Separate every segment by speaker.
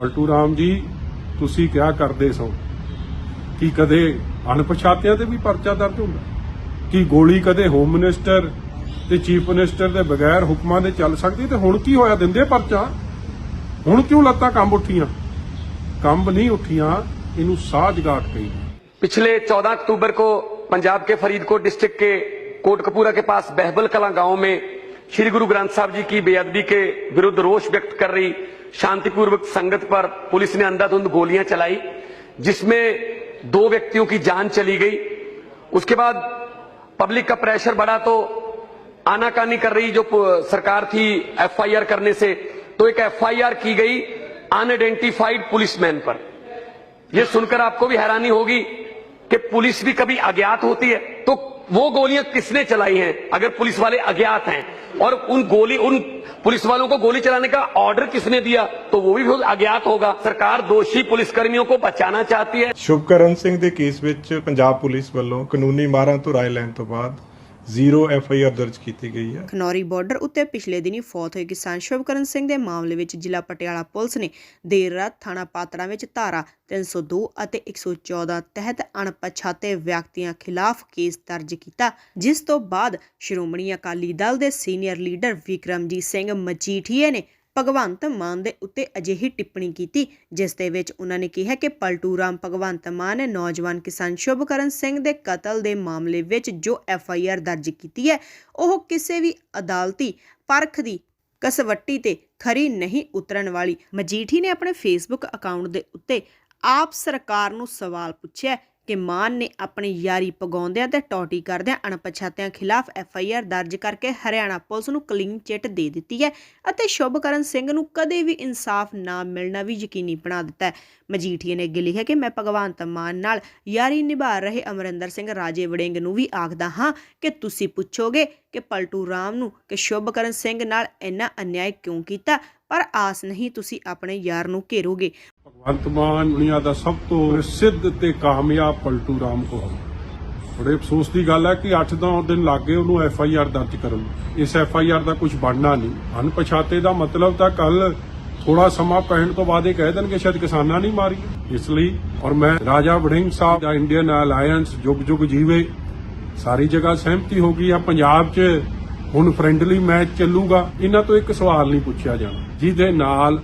Speaker 1: ਪਲਟੂ ਰਾਮ ਜੀ ਤੁਸੀਂ ਕਿਹਾ ਕਰਦੇ ਸੋ ਕਿ ਕਦੇ ਅਣਪਛਾਤਿਆਂ ਤੇ ਵੀ ਪਰਚਾ ਦਰਜ ਹੁੰਦਾ ਕਿ ਗੋਲੀ ਕਦੇ ਹੋਮ ਮਿਨਿਸਟਰ ਤੇ ਚੀਫ ਮਿਨਿਸਟਰ ਦੇ ਬਗੈਰ ਹੁਕਮਾਂ ਦੇ ਚੱਲ ਸਕਦੀ ਤੇ ਹੁਣ ਕੀ ਹੋਇਆ ਦਿੰਦੇ ਪਰਚਾ ਹੁਣ ਕਿਉਂ ਲੱਤਾਂ ਕੰਬ ਉੱਠੀਆਂ ਕੰਬ ਨਹੀਂ ਉੱਠੀਆਂ ਇਹਨੂੰ ਸਾਹ ਜਗਾਟ ਕਹੀ
Speaker 2: पिछले 14 अक्टूबर को पंजाब के फरीदकोट डिस्ट्रिक्ट के कोटकपूरा के पास बहबल कला गांव में श्री गुरु ग्रंथ साहब जी की बेअदबी के विरुद्ध रोष व्यक्त कर रही शांतिपूर्वक संगत पर पुलिस ने अंधाधुंध गोलियाँ चलाई, जिसमें दो व्यक्तियों की जान चली गई। उसके बाद पब्लिक का प्रेशर बढ़ा तो आनाकानी कर रही जो सरकार थी एफआईआर करने से तो एक एफआईआर की गई अनआइडेंटिफाइड पुलिसमैन पर। यह सुनकर आपको भी हैरानी होगी कि पुलिस भी कभी अज्ञात होती है तो वो गोलियां किसने चलाई हैं अगर पुलिस वाले अज्ञात हैं और उन गोली उन पुलिस वालों को गोली चलाने का ऑर्डर किसने दिया तो वो भी फिर अज्ञात होगा सरकार दोषी पुलिसकर्मियों को बचाना चाहती है
Speaker 3: ਸ਼ੁਭਕਰਨ ਸਿੰਘ ਦੇ ਕੇਸ ਵਿੱਚ ਪੰਜਾਬ ਪੁਲਿਸ ਵੱਲੋਂ ਕਾਨੂੰਨੀ ਮਾਰਾਂ ਤੋਂ ਰਾਏ ਲੈਣ ਤੋਂ ਬਾਅਦ ਜ਼ੀਰੋ ਐਫ ਆਈ ਆਰ ਦਰਜ ਕੀਤੀ ਗਈ ਹੈ।
Speaker 4: ਖਨੌਰੀ ਬਾਰਡਰ ਉੱਤੇ ਪਿਛਲੇ ਦਿਨੀ ਫੌਤ ਹੋਏ ਕਿਸਾਨ ਸ਼ੁਭਕਰਨ ਸਿੰਘ ਦੇ ਮਾਮਲੇ ਵਿੱਚ ਜ਼ਿਲ੍ਹਾ ਪਟਿਆਲਾ ਪੁਲਿਸ ਨੇ ਦੇਰ ਰਾਤ ਥਾਣਾ ਪਾਤੜਾ ਵਿੱਚ ਧਾਰਾ 302 ਅਤੇ 114 ਤਹਿਤ ਅਣਪਛਾਤੇ ਵਿਅਕਤੀਆਂ ਖਿਲਾਫ ਕੇਸ ਦਰਜ ਕੀਤਾ, ਜਿਸ ਤੋਂ ਬਾਅਦ ਸ਼੍ਰੋਮਣੀ ਅਕਾਲੀ ਦਲ ਦੇ ਸੀਨੀਅਰ ਲੀਡਰ ਵਿਕਰਮਜੀਤ ਸਿੰਘ ਮਜੀਠੀਏ ਨੇ ਭਗਵੰਤ ਮਾਨ ਦੇ ਉੱਤੇ ਅਜਿਹੀ ਟਿੱਪਣੀ ਕੀਤੀ, ਜਿਸ ਦੇ ਵਿੱਚ ਉਹਨਾਂ ਨੇ ਕਿਹਾ ਕਿ ਪਲਟੂ ਰਾਮ ਭਗਵੰਤ ਮਾਨ ਨੇ ਨੌਜਵਾਨ ਕਿਸਾਨ ਸ਼ੁਭਕਰਨ ਸਿੰਘ ਦੇ ਕਤਲ ਦੇ ਮਾਮਲੇ ਵਿੱਚ ਜੋ ਐਫ ਆਈ ਆਰ ਦਰਜ ਕੀਤੀ ਹੈ, ਉਹ ਕਿਸੇ ਵੀ ਅਦਾਲਤੀ ਪਰਖ ਦੀ ਕਸਵੱਟੀ ਤੇ ਖਰੀ ਨਹੀਂ ਉਤਰਨ ਵਾਲੀ। ਮਜੀਠੀ ਨੇ ਆਪਣੇ ਫੇਸਬੁੱਕ ਅਕਾਊਂਟ ਦੇ ਉੱਤੇ ਆਪ ਸਰਕਾਰ ਨੂੰ ਸਵਾਲ ਪੁੱਛਿਆ ਕਿ ਮਾਨ ਨੇ ਆਪਣੀ ਯਾਰੀ ਪਗਾਉਂਦਿਆਂ ਤੇ ਟੌਟੀ ਕਰਦਿਆਂ ਅਣਪਛਾਤਿਆਂ ਖਿਲਾਫ ਐਫ ਆਈ ਆਰ ਦਰਜ ਕਰਕੇ ਹਰਿਆਣਾ ਪੁਲਿਸ ਨੂੰ ਕਲੀਨ ਚਿੱਟ ਦੇ ਦਿੱਤੀ ਹੈ ਅਤੇ ਸ਼ੁਭਕਰਨ ਸਿੰਘ ਨੂੰ ਕਦੇ ਵੀ ਇਨਸਾਫ ਨਾ ਮਿਲਣਾ ਵੀ ਯਕੀਨੀ ਬਣਾ ਦਿੱਤਾ ਹੈ। ਮਜੀਠੀਆ ਨੇ ਅੱਗੇ ਲਿਖਿਆ ਕਿ ਮੈਂ ਭਗਵੰਤ ਮਾਨ ਨਾਲ ਯਾਰੀ ਨਿਭਾ ਰਹੇ ਅਮਰਿੰਦਰ ਸਿੰਘ ਰਾਜੇ ਵੜਿੰਗ ਨੂੰ ਵੀ ਆਖਦਾ ਹਾਂ ਕਿ ਤੁਸੀਂ ਪੁੱਛੋਗੇ ਕਿ ਪਲਟੂ ਰਾਮ ਨੂੰ ਕਿ ਸ਼ੁਭਕਰਨ ਸਿੰਘ ਨਾਲ ਇੰਨਾ ਅਨਿਆਏ ਕਿਉਂ ਕੀਤਾ? ਪਰ ਆਸ ਨਹੀਂ ਤੁਸੀਂ ਆਪਣੇ ਯਾਰ ਨੂੰ ਘੇਰੋਗੇ।
Speaker 1: ਭਗਵੰਤ ਮਾਨ ਦੁਨੀਆ ਦਾ ਸਭ ਤੋਂ ਪ੍ਰਸਿੱਧ ਤੇ ਕਾਮਯਾਬ ਪਲਟੂ ਰਾਮ ਕੋ ਬੜੇ ਅਫਸੋਸ ਦੀ ਗੱਲ ਹੈ ਕਿ 8-9 ਦਿਨ ਲੱਗ ਗਏ ਉਹਨੂੰ ਐਫ ਆਈ ਆਰ ਦਰਜ ਕਰਨ ਇਸ ਐਫ ਆਈ ਆਰ ਦਾ ਕੁਝ ਬਣਨਾ ਨਹੀਂ। ਅਣਪਛਾਤੇ ਦਾ ਮਤਲਬ ਤਾਂ ਕੱਲ ਥੋੜਾ ਸਮਾਂ ਪੈਣ ਤੋਂ ਬਾਅਦ ਇਹ ਕਹਿ ਦੇਣਗੇ, ਸ਼ਾਇਦ ਕਿਸਾਨਾਂ ਨਹੀਂ ਮਾਰੀ ਇਸ ਲਈ ਔਰ ਮੈਂ ਰਾਜਾ ਵੜਿੰਗ ਸਾਹਿਬ ਦਾ ਇੰਡੀਅਨ ਅਲਾਈਅੰਸ ਜੁਗ ਜੁਗ ਜੀਵੇ, ਸਾਰੀ ਜਗ੍ਹਾ ਸਹਿਮਤੀ ਹੋ ਗਈ ਆ, ਪੰਜਾਬ 'ਚ ਹੁਣ ਫ੍ਰੈਂਡਲੀ ਮੈਚ ਚੱਲੂਗਾ। ਇਹਨਾਂ ਤੋਂ ਇੱਕ ਸਵਾਲ ਨਹੀਂ ਪੁੱਛਿਆ ਜਾਣਾ। ਜਿਹਦੇ ਨਾਲ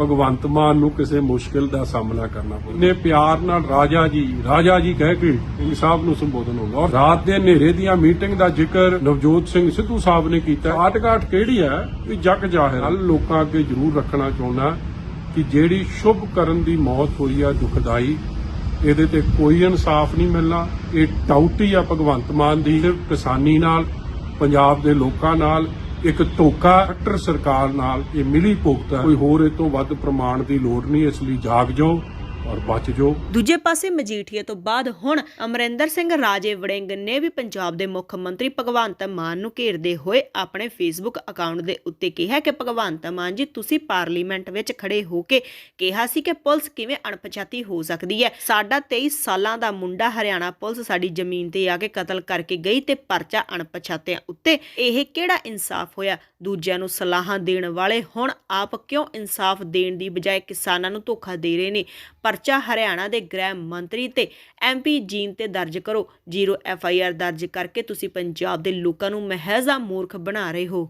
Speaker 1: ਭਗਵੰਤ ਮਾਨ ਨੂੰ ਕਿਸੇ ਮੁਸ਼ਕਿਲ ਦਾ ਸਾਹਮਣਾ ਕਰਨਾ ਪਵੇ ਨੇ ਪਿਆਰ ਨਾਲ ਰਾਜਾ ਜੀ ਰਾਜਾ ਜੀ ਕਹਿ ਕੇ ਸਿੰਘ ਸਾਹਿਬ ਨੂੰ ਸੰਬੋਧਨ ਹੋਗਾ ਔਰ ਰਾਤ ਦੇ ਹਨੇਰੇ ਦੀਆਂ ਮੀਟਿੰਗ ਦਾ ਜ਼ਿਕਰ ਨਵਜੋਤ ਸਿੰਘ ਸਿੱਧੂ ਸਾਹਿਬ ਨੇ ਕੀਤਾ। ਆਟਘਾਟ ਕਿਹੜੀ ਹੈ? ਵੀ ਜਗ ਜਾਹਿਰ। ਹਲ ਲੋਕਾਂ ਅੱਗੇ ਜ਼ਰੂਰ ਰੱਖਣਾ ਚਾਹੁੰਦਾ ਕਿ ਜਿਹੜੀ ਸ਼ੁਭ ਕਰਨ ਦੀ ਮੌਤ ਹੋਈ ਆ, ਦੁਖਦਾਈ, ਇਹਦੇ ਤੇ ਕੋਈ ਇਨਸਾਫ ਨਹੀਂ ਮਿਲਣਾ। ਇਹ ਟਾਊਟੀ ਆ ਭਗਵੰਤ ਮਾਨ ਦੀ ਕਿਸਾਨੀ ਨਾਲ, ਪੰਜਾਬ ਦੇ ਲੋਕਾਂ ਨਾਲ। ਇੱਕ ਧੋਖਾ ਸਰਕਾਰ ਨਾਲ ਇਹ ਮਿਲੀ ਭੁਗਤ ਕੋਈ ਹੋਰ ਇਹ ਤੋਂ ਵੱਧ ਪ੍ਰਮਾਣ ਦੀ ਲੋੜ ਨਹੀਂ, ਇਸ ਲਈ ਜਾਗ ਜਾਓ। ਔਰ ਬਚ ਜਾਓ
Speaker 4: ਦੂਜੇ ਪਾਸੇ ਮਜੀਠੀਏ ਤੋਂ ਬਾਅਦ ਹੁਣ ਅਮਰਿੰਦਰ ਸਿੰਘ ਰਾਜੇ ਵੜਿੰਗ ਨੇ ਵੀ ਪੰਜਾਬ ਦੇ ਮੁੱਖ ਮੰਤਰੀ ਭਗਵੰਤ ਮਾਨ ਨੂੰ ਘੇਰਦੇ ਹੋਏ ਆਪਣੇ ਫੇਸਬੁੱਕ ਅਕਾਊਂਟ ਦੇ ਉੱਤੇ ਕਿਹਾ ਕਿ ਭਗਵੰਤ ਮਾਨ ਜੀ, ਤੁਸੀਂ ਪਾਰਲੀਮੈਂਟ ਵਿੱਚ ਖੜੇ ਹੋ ਕੇ ਕਿਹਾ ਸੀ ਕਿ ਪੁਲਿਸ ਕਿਵੇਂ ਅਣਪਛਾਤੀ ਹੋ ਸਕਦੀ ਹੈ। ਸਾਡਾ 23 ਸਾਲਾਂ ਦਾ ਮੁੰਡਾ ਹਰਿਆਣਾ ਪੁਲਿਸ ਸਾਡੀ ਜ਼ਮੀਨ ਤੇ ਆ ਕੇ ਕਤਲ ਕਰਕੇ ਗਈ ਤੇ ਪਰਚਾ ਅਣਪਛਾਤਿਆਂ ਉੱਤੇ। ਇਹ ਕਿਹੜਾ ਇਨਸਾਫ ਹੋਇਆ? ਦੂਜਿਆਂ ਨੂੰ ਸਲਾਹਾਂ ਦੇਣ ਵਾਲੇ ਹੁਣ ਆਪ ਕਿਉਂ ਇਨਸਾਫ ਦੇਣ ਦੀ ਬਜਾਏ ਕਿਸਾਨਾਂ ਨੂੰ ਧੋਖਾ ਦੇ ਰਹੇ ਨੇ? ਪਰਚਾ ਹਰਿਆਣਾ ਦੇ ਗ੍ਰਹਿ ਮੰਤਰੀ ਤੇ ਐਮਪੀ ਜੀਨ ਤੇ ਦਰਜ ਕਰੋ। ਜ਼ੀਰੋ ਐਫ ਆਈ ਆਰ ਦਰਜ ਕਰਕੇ ਤੁਸੀਂ ਪੰਜਾਬ ਦੇ ਲੋਕਾਂ ਨੂੰ ਮਹਿਜ਼ਾ ਮੂਰਖ ਬਣਾ ਰਹੇ ਹੋ।